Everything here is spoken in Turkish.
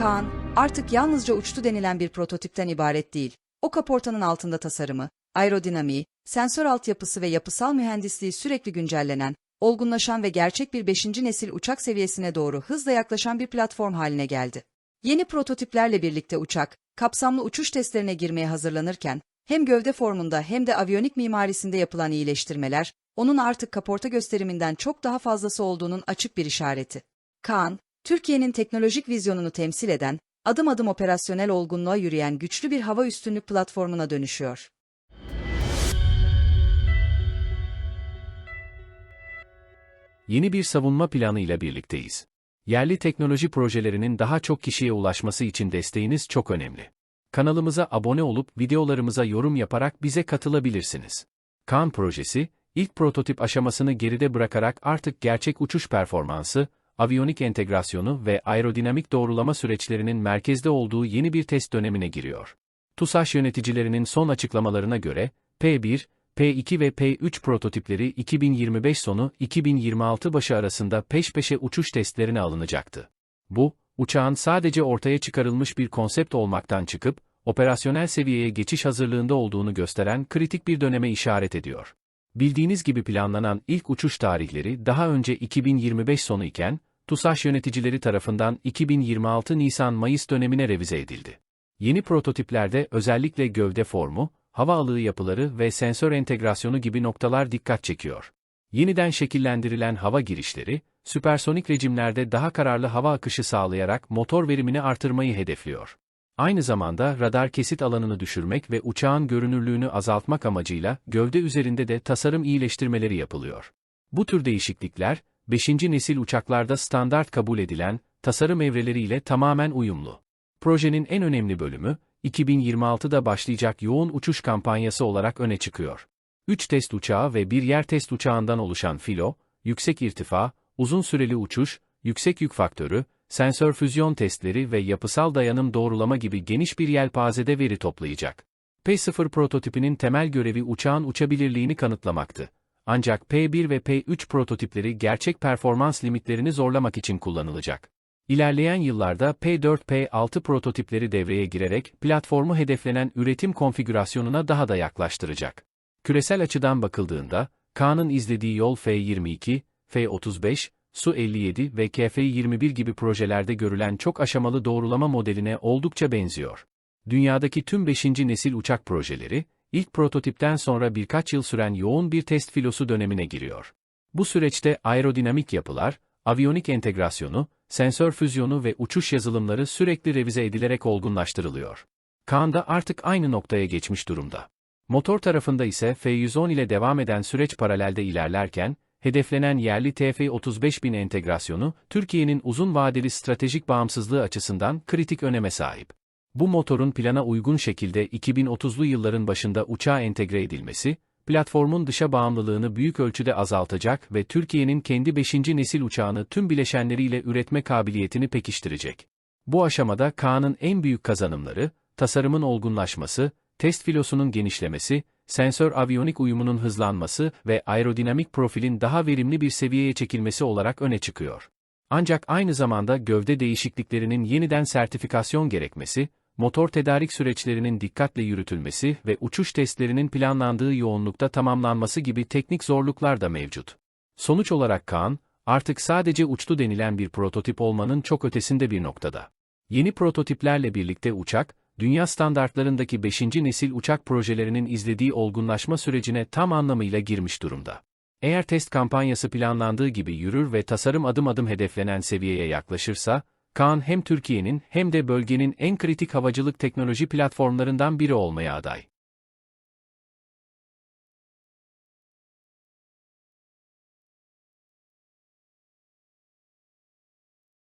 Kaan, artık yalnızca uçtu denilen bir prototipten ibaret değil. O kaportanın altında tasarımı, aerodinamiği, sensör altyapısı ve yapısal mühendisliği sürekli güncellenen, olgunlaşan ve gerçek bir 5. nesil uçak seviyesine doğru hızla yaklaşan bir platform haline geldi. Yeni prototiplerle birlikte uçak, kapsamlı uçuş testlerine girmeye hazırlanırken, hem gövde formunda hem de aviyonik mimarisinde yapılan iyileştirmeler, onun artık kaporta gösteriminden çok daha fazlası olduğunun açık bir işareti. Kaan, Türkiye'nin teknolojik vizyonunu temsil eden, adım adım operasyonel olgunluğa yürüyen güçlü bir hava üstünlük platformuna dönüşüyor. Yeni bir savunma planı ile birlikteyiz. Yerli teknoloji projelerinin daha çok kişiye ulaşması için desteğiniz çok önemli. Kanalımıza abone olup videolarımıza yorum yaparak bize katılabilirsiniz. Kaan projesi, ilk prototip aşamasını geride bırakarak artık gerçek uçuş performansı, aviyonik entegrasyonu ve aerodinamik doğrulama süreçlerinin merkezde olduğu yeni bir test dönemine giriyor. TUSAŞ yöneticilerinin son açıklamalarına göre, P1, P2 ve P3 prototipleri 2025 sonu 2026 başı arasında peş peşe uçuş testlerine alınacaktı. Bu, uçağın sadece ortaya çıkarılmış bir konsept olmaktan çıkıp, operasyonel seviyeye geçiş hazırlığında olduğunu gösteren kritik bir döneme işaret ediyor. Bildiğiniz gibi planlanan ilk uçuş tarihleri daha önce 2025 sonu iken, TUSAŞ yöneticileri tarafından 2026 Nisan-Mayıs dönemine revize edildi. Yeni prototiplerde özellikle gövde formu, hava alığı yapıları ve sensör entegrasyonu gibi noktalar dikkat çekiyor. Yeniden şekillendirilen hava girişleri, süpersonik rejimlerde daha kararlı hava akışı sağlayarak motor verimini artırmayı hedefliyor. Aynı zamanda radar kesit alanını düşürmek ve uçağın görünürlüğünü azaltmak amacıyla gövde üzerinde de tasarım iyileştirmeleri yapılıyor. Bu tür değişiklikler, 5. nesil uçaklarda standart kabul edilen tasarım evreleriyle tamamen uyumlu. Projenin en önemli bölümü, 2026'da başlayacak yoğun uçuş kampanyası olarak öne çıkıyor. 3 test uçağı ve bir yer test uçağından oluşan filo, yüksek irtifa, uzun süreli uçuş, yüksek yük faktörü, sensör füzyon testleri ve yapısal dayanım doğrulama gibi geniş bir yelpazede veri toplayacak. P0 prototipinin temel görevi uçağın uçabilirliğini kanıtlamaktı. Ancak P1 ve P3 prototipleri gerçek performans limitlerini zorlamak için kullanılacak. İlerleyen yıllarda P4-P6 prototipleri devreye girerek platformu hedeflenen üretim konfigürasyonuna daha da yaklaştıracak. Küresel açıdan bakıldığında, Kaan'ın izlediği yol F22, F35, Su-57 ve KF-21 gibi projelerde görülen çok aşamalı doğrulama modeline oldukça benziyor. Dünyadaki tüm 5. nesil uçak projeleri, ilk prototipten sonra birkaç yıl süren yoğun bir test filosu dönemine giriyor. Bu süreçte aerodinamik yapılar, aviyonik entegrasyonu, sensör füzyonu ve uçuş yazılımları sürekli revize edilerek olgunlaştırılıyor. Kaan da artık aynı noktaya geçmiş durumda. Motor tarafında ise F110 ile devam eden süreç paralelde ilerlerken, hedeflenen yerli TF35000 entegrasyonu, Türkiye'nin uzun vadeli stratejik bağımsızlığı açısından kritik öneme sahip. Bu motorun plana uygun şekilde 2030'lu yılların başında uçağa entegre edilmesi, platformun dışa bağımlılığını büyük ölçüde azaltacak ve Türkiye'nin kendi 5. nesil uçağını tüm bileşenleriyle üretme kabiliyetini pekiştirecek. Bu aşamada Kaan'ın en büyük kazanımları, tasarımın olgunlaşması, test filosunun genişlemesi, sensör aviyonik uyumunun hızlanması ve aerodinamik profilin daha verimli bir seviyeye çekilmesi olarak öne çıkıyor. Ancak aynı zamanda gövde değişikliklerinin yeniden sertifikasyon gerekmesi, motor tedarik süreçlerinin dikkatle yürütülmesi ve uçuş testlerinin planlandığı yoğunlukta tamamlanması gibi teknik zorluklar da mevcut. Sonuç olarak Kaan, artık sadece uçtu denilen bir prototip olmanın çok ötesinde bir noktada. Yeni prototiplerle birlikte uçak, dünya standartlarındaki 5. nesil uçak projelerinin izlediği olgunlaşma sürecine tam anlamıyla girmiş durumda. Eğer test kampanyası planlandığı gibi yürür ve tasarım adım adım hedeflenen seviyeye yaklaşırsa, Kaan hem Türkiye'nin hem de bölgenin en kritik havacılık teknoloji platformlarından biri olmaya aday.